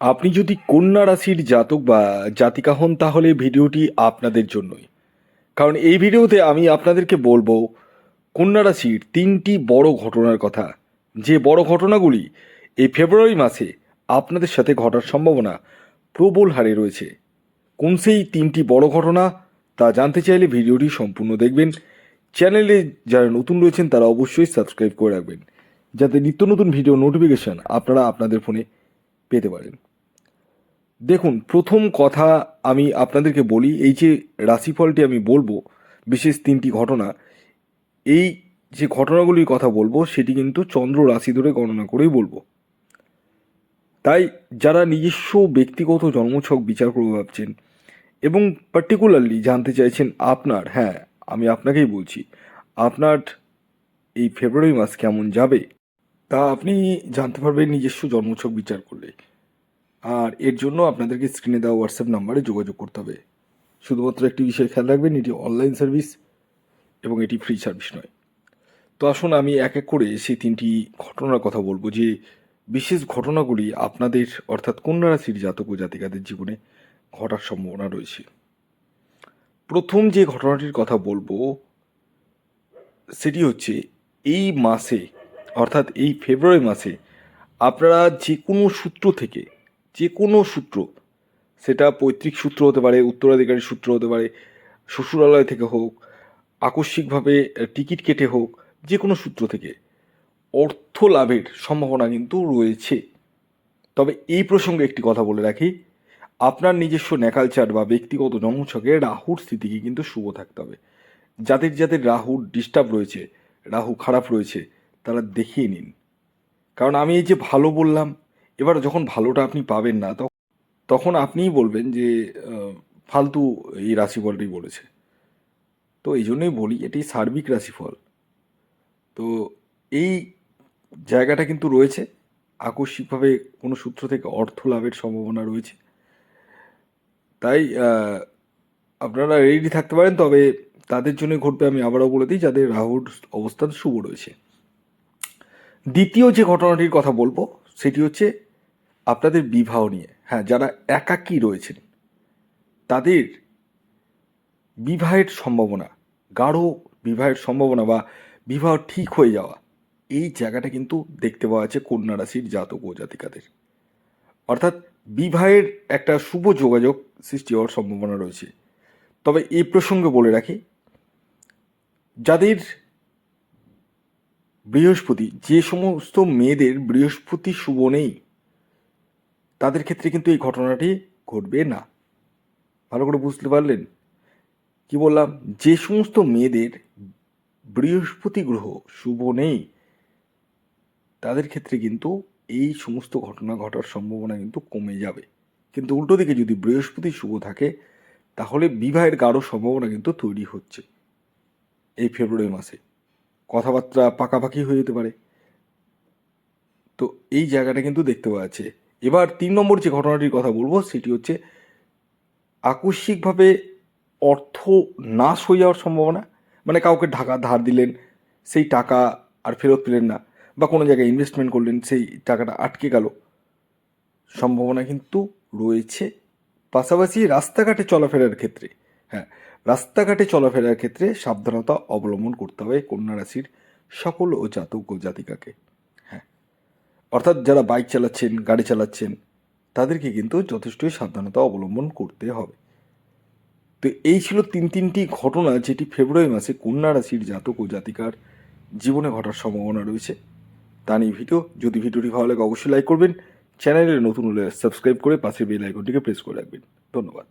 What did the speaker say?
আপনি যদি কন্যা রাশির জাতক বা জাতিকা হন, তাহলে ভিডিওটি আপনাদের জন্যই। কারণ এই ভিডিওতে আমি আপনাদেরকে বলব, কন্যা রাশির তিনটি বড় ঘটনার কথা। যে বড় ঘটনাগুলি এই ফেব্রুয়ারি মাসে আপনাদের সাথে ঘটার সম্ভাবনা প্রবল হারে রয়েছে। কোন সেই তিনটি বড় ঘটনা, তা জানতে চাইলে ভিডিওটি সম্পূর্ণ দেখবেন। চ্যানেলে যারা নতুন রয়েছেন, তারা অবশ্যই সাবস্ক্রাইব করে রাখবেন, যাতে নিত্য নতুন ভিডিও নোটিফিকেশন আপনারা আপনাদের ফোনে পেতে পারেন। দেখুন, প্রথম কথা আমি আপনাদেরকে বলি, এই যে রাশিফলটি আমি বলব, বিশেষ তিনটি ঘটনা, এই যে ঘটনাগুলির কথা বলব, সেটি কিন্তু চন্দ্র রাশি ধরে গণনা করেই বলব। তাই যারা নিজস্ব ব্যক্তিগত জন্মছক বিচার করে ভাবছেন, এবং পার্টিকুলারলি জানতে চাইছেন আপনার হ্যাঁ আমি আপনাকেই বলছি, আপনার এই ফেব্রুয়ারি মাস কেমন যাবে, তা আপনি জানতে পারবেন নিজস্ব জন্মছক বিচার করলে। আর এর জন্য আপনাদেরকে স্ক্রিনে দেওয়া হোয়াটসঅ্যাপ নাম্বারে যোগাযোগ করতে হবে। শুধুমাত্র একটি বিষয় খেয়াল রাখবেন, এটি অনলাইন সার্ভিস এবং এটি ফ্রি সার্ভিস নয়। তো আসুন আমি এক এক করে সেই তিনটি ঘটনার কথা বলব যে বিশেষ ঘটনাগুলি আপনাদের অর্থাৎ কন্যা রাশির জাতক ও জাতিকাদের জীবনে ঘটার সম্ভাবনা রয়েছে। প্রথম যে ঘটনাটির কথা বলব, সেটি হচ্ছে এই মাসে, অর্থাৎ এই ফেব্রুয়ারি মাসে আপনারা যে কোনো সূত্র থেকে যে কোনো সূত্র, সেটা পৈতৃক সূত্র হতে পারে, উত্তরাধিকারী সূত্র হতে পারে, শ্বশুরালয় থেকে হোক, আকস্মিকভাবে টিকিট কেটে হোক যে কোনো সূত্র থেকে, অর্থ লাভের সম্ভাবনা কিন্তু রয়েছে। তবে এই প্রসঙ্গে একটি কথা বলে রাখি, আপনার নিজস্ব ন্যাকালচার বা ব্যক্তিগত জন্মছকে রাহুর স্থিতিকে কিন্তু শুভ থাকতে হবে। যাদের যাদের রাহুর ডিস্টার্ব রয়েছে, রাহু খারাপ রয়েছে, তারা দেখিয়ে নিন। কারণ আমি এই যে ভালো বললাম এবার যখন ভালোটা আপনি পাবেন না তখন তখন আপনিই বলবেন যে ফালতু এই রাশিফলটি বলেছে। তো এই জন্যই বলি, এটি সার্বিক রাশিফল। তো এই জায়গাটা কিন্তু রয়েছে। আকস্মিকভাবে কোনো সূত্র থেকে অর্থ লাভের সম্ভাবনা রয়েছে। তাই আপনারা রেডি থাকতে পারেন, তবে তাদের জন্য ঘটবে আমি আবারও বলে দিই, যাদের রাহুর অবস্থান শুভ রয়েছে। দ্বিতীয় যে ঘটনাটির কথা বলব, সেটি হচ্ছে আপনাদের বিবাহ নিয়ে হ্যাঁ যারা একাকী রয়েছেন, তাদের বিবাহের সম্ভাবনা, গাঢ় বিবাহের সম্ভাবনা বা বিবাহ ঠিক হয়ে যাওয়া, এই জায়গাটা কিন্তু দেখতে পাওয়া যাচ্ছে কন্যা রাশির জাতক ও জাতিকাদের। অর্থাৎ বিবাহের একটা শুভ যোগাযোগ সৃষ্টি হওয়ার সম্ভাবনা রয়েছে। তবে এই প্রসঙ্গে বলে রাখি, যাদের বৃহস্পতি, যে সমস্ত মেয়েদের বৃহস্পতি শুভ নেই তাদের ক্ষেত্রে কিন্তু এই ঘটনাটি ঘটবে না। ভালো করে বুঝতে পারলেন? কি বললাম? যে সমস্ত মেয়েদের বৃহস্পতি গ্রহ শুভ নেই, তাদের ক্ষেত্রে কিন্তু এই সমস্ত ঘটনা ঘটার সম্ভাবনা কিন্তু কমে যাবে। কিন্তু উল্টো দিকে যদি বৃহস্পতি শুভ থাকে, তাহলে বিবাহের গাঢ় সম্ভাবনা কিন্তু তৈরি হচ্ছে এই ফেব্রুয়ারি মাসে। কথাবার্তা পাকাপাকি হয়ে যেতে পারে। তো এই জায়গাটা কিন্তু দেখতে পাওয়া যাচ্ছে। এবার তিন নম্বর যে ঘটনাটির কথা বলব, সেটি হচ্ছে আকস্মিকভাবে অর্থ নাশ হয়ে যাওয়ার সম্ভাবনা। মানে কাউকে ঢাকা ধার দিলেন, সেই টাকা আর ফেরত পেলেন না, বা কোনো জায়গায় ইনভেস্টমেন্ট করলেন, সেই টাকাটা আটকে গেল। সম্ভাবনা কিন্তু রয়েছে। পাশাপাশি রাস্তাঘাটে চলাফেরার ক্ষেত্রে হ্যাঁ রাস্তাঘাটে চলাফেরার ক্ষেত্রে সাবধানতা অবলম্বন করতে হবে কন্যা রাশির সকল ও জাতক ও জাতিকাকে। অর্থাৎ যারা বাইক চালাচ্ছেন, গাড়ি চালাচ্ছেন, তাদেরকে কিন্তু যথেষ্টই সাবধানতা অবলম্বন করতে হবে। তো এই ছিল তিন তিনটি ঘটনা যেটি ফেব্রুয়ারি মাসে কন্যা রাশির জাতক ও জাতিকার জীবনে ঘটার সম্ভাবনা রয়েছে। তা নিয়ে ভিডিও, যদি ভিডিওটি ভালো লাগে অবশ্যই লাইক করবেন। চ্যানেলে নতুন হলে সাবস্ক্রাইব করে পাশের বেল আইকনটিকে প্রেস করে রাখবেন। ধন্যবাদ।